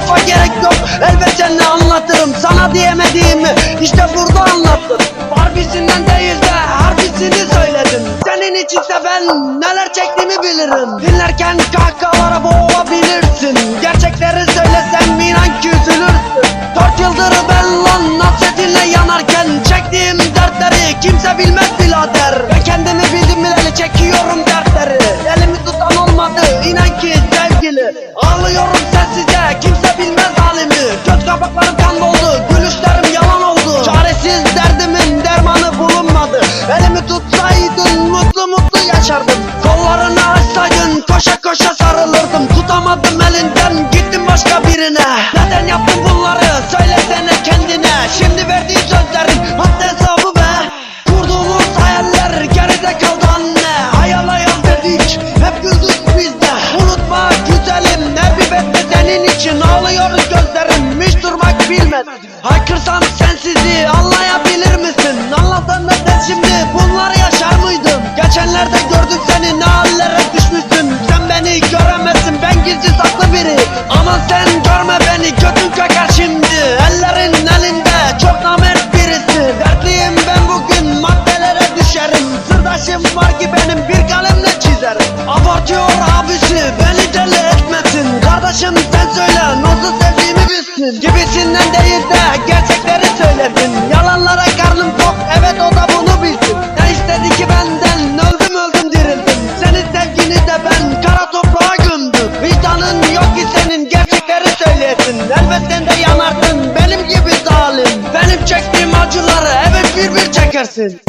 lafa gerek yok. Elbet seninle anlatırım? Sana diyemediğimi işte burada anlattım Harbisinden değil de harbisini söyledim Senin içinse ben neler çektiğimi bilirim. Dinlerken kahkahalara boğulabilirsin sevgili Ağlıyorum sessizce kimse bilmez halimi. Göz kapaklarım kan doldu gülüşlerim yalan oldu. Çaresiz derdimin dermanı bulunmadı. Elimi tutsaydın mutlu mutlu yaşardım. Kollarını açsaydın koşa koşa sarılırdım. Tutamadım elinden gittim başka birine. Neden yaptın bunları gözlerim hiç durmak bilmedi Haykırsam sensizi anlayabilir misin? Anlatan da sen şimdi bunları yaşar mıydın? Geçenlerde gördük seni ne hallere düşmüşsün. Sen beni göremezsin ben gizli saklı biri. Aman sen görme beni götün kakar şimdi. Ellerin elinde çok namert birisi. Dertliyim ben bugün maddelere düşerim. Sırdaşım var ki benim bir kalemle çizerim. Abartıyor abisi beni deli etmesin Gibisinden değil de gerçekleri söyledin Yalanlara karnım tok evet o da bunu bilsin. Ne istedi ki benden? Öldüm öldüm dirildim. Senin sevgini de ben kara toprağa gömdüm. Vicdanın yok ki senin gerçekleri söyleyesin Elbet sen de yanardın benim gibi zalim. Benim çektiğim acıları evet bir bir çekersin